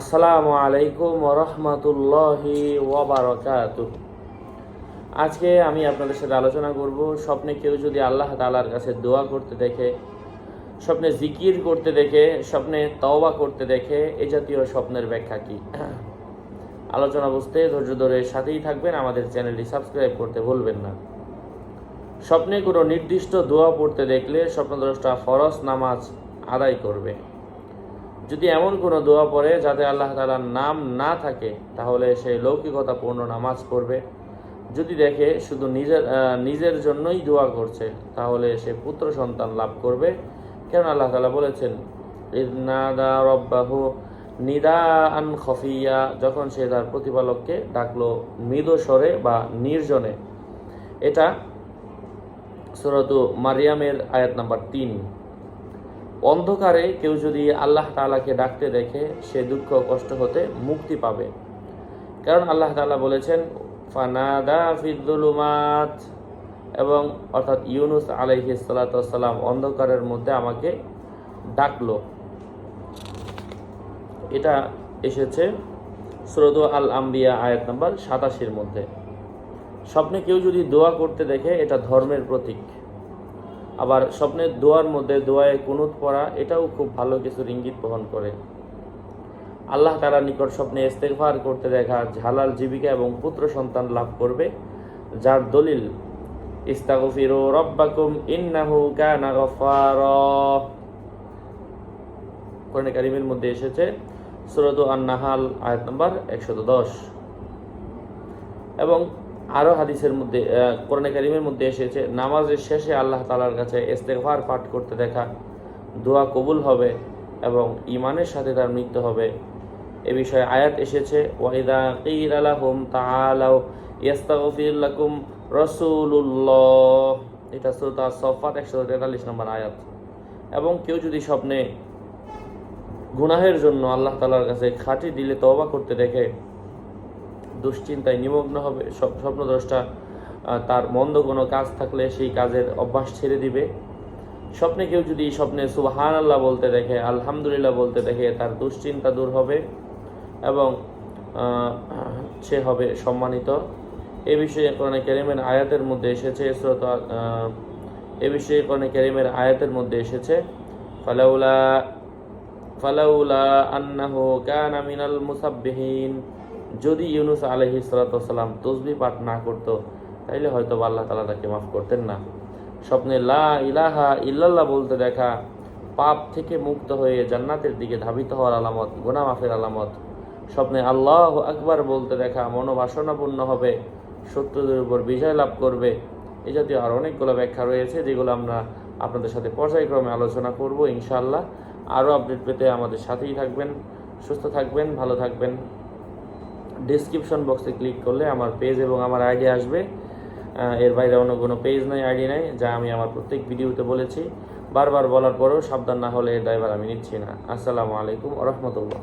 আসসালামু আলাইকুম রহমতুল্লাহি ওয়াবারকাত আজকে আমি আপনাদের সাথে আলোচনা করব, স্বপ্নে কেউ যদি আল্লাহ তালার কাছে দোয়া করতে দেখে, স্বপ্নে জিকির করতে দেখে, স্বপ্নে তওবা করতে দেখে, এ জাতীয় স্বপ্নের ব্যাখ্যা কি? আলোচনা বুঝতে, ধৈর্য ধরে সাথেই থাকবেন, আমাদের চ্যানেলটি সাবস্ক্রাইব করতে ভুলবেন না। স্বপ্নে কোনো নির্দিষ্ট দোয়া পড়তে দেখলে স্বপ্নদ্রষ্টা ফরজ নামাজ আদায় করবে। যদি এমন কোনো দোয়া পড়ে যাতে আল্লাহ তালার নাম না থাকে, তাহলে সে লৌকিকতা পূর্ণ নামাজ পড়বে। যদি দেখে শুধু নিজের নিজের জন্যই দোয়া করছে, তাহলে সে পুত্র সন্তান লাভ করবে। কেন আল্লাহ তালা বলেছেন ইদনাদা রব্বাহু নিদা আন খফিয়া যখন সে তার প্রতিপালককে ডাকলো মৃদু স্বরে বা নির্জনে। এটা সুরত মারিয়ামের আয়াত নাম্বার তিন। অন্ধকারে কেউ যদি আল্লাহ তাআলাকে ডাকতে দেখে, সে দুঃখ কষ্ট হতে মুক্তি পাবে। কারণ আল্লাহ তালা বলেছেন, ফানাদা ফিদ্দুলুমাত এবং অর্থাৎ ইউনুস আলাইহি সালাম অন্ধকারের মধ্যে আমাকে ডাকলো। এটা এসেছে সুরদ আল আম্বিয়া আয়াত নাম্বার সাতাশির মধ্যে। স্বপ্নে কেউ যদি দোয়া করতে দেখে, এটা ধর্মের প্রতীক। আবার স্বপ্নের দোয়ার মধ্যে দোয়ায় কুনুত পড়া, এটাও খুব ভালো কিছু ইঙ্গিত বহন করে। আল্লাহ তারা নিকট স্বপ্নে ইস্তেগফার করতে দেখা ঝালাল জীবিকা এবং পুত্র সন্তান লাভ করবে, যার দলিল, ইস্তাগফিরু রব্বাকুম ইন্নাহু কানা গফফারা। কোরআন কারিমের মধ্যে এসেছে, সূরাত আন-নাহাল, আয়াত নম্বর 110 এবং আরও হাদিসের মধ্যে কোরআনে কারিমের মধ্যে এসেছে, নামাজের শেষে আল্লাহ তালার কাছে ইস্তেগফার পাঠ করতে দেখা, দোয়া কবুল হবে এবং ইমানের সাথে তার মৃত্যু হবে। এ বিষয়ে আয়াত এসেছে, ওয়াইদা কিল আলাহুম তাআলাউ ইয়াস্তাগফির লাকুম রাসূলুল্লাহ। এটা সূরা সফাত 143 নম্বর আয়াত। এবং কেউ যদি স্বপ্নে গুনাহের জন্য আল্লাহ তালার কাছে খাঁটি দিলে তওবা করতে দেখে দুশ্চিন্তায় নিমগ্ন হবে স্বপ্নদ্রষ্টা তার মন্দ কোনো কাজ থাকলে সেই কাজের অভ্যাস ছেড়ে দিবে। স্বপ্নে কেউ যদি স্বপ্নে সুবাহান আল্লাহ বলতে দেখে, আলহামদুলিল্লাহ বলতে দেখে, তার দুশ্চিন্তা দূর হবে এবং সে হবে সম্মানিত। এ বিষয়ে কোরআনে কেরিমের আয়াতের মধ্যে এসেছে শ্রোত এ বিষয়ে কোরআনে কেরিমের আয়াতের মধ্যে এসেছে, ফালাউলা ফালাউলা আন্নাহু কানা মিনাল মুসাব্বিহিন। যদি ইউনুস আলহি সালাতাম তসবি পাঠ না করত, তাইলে হয়তো আল্লাহ তালা তাকে মাফ করতেন না। স্বপ্নে লা ইলাহা ইল্লাল্লাহ বলতে দেখা, পাপ থেকে মুক্ত হয়ে জান্নাতের দিকে ধাবিত হওয়ার আলামত গুনাহ মাফের আলামত। স্বপ্নে আল্লাহ আকবার বলতে দেখা, মনোবাসনাপূর্ণ হবে শত্রুদের উপর বিজয় লাভ করবে। এই জাতীয় আর অনেকগুলো ব্যাখ্যা রয়েছে, যেগুলো আমরা আপনাদের সাথে পর্যায়ক্রমে আলোচনা করব ইনশাআল্লাহ। আরও আপডেট পেতে আমাদের সাথেই থাকবেন, সুস্থ থাকবেন, ভালো থাকবেন। ডিসক্রিপশন বক্সে ক্লিক করলে আমার পেজ এবং আমার আইডি আসবে। এর বাইরে অন্য কোনো পেজ নাই আইডি নাই, যা আমি আমার প্রত্যেক ভিডিওতে বলেছি। বারবার বলার পরেও সাবধান না হলে এর ড্রাইভার আমি নিচ্ছি না। আসসালামু আলাইকুম রহমতুল্লাহ।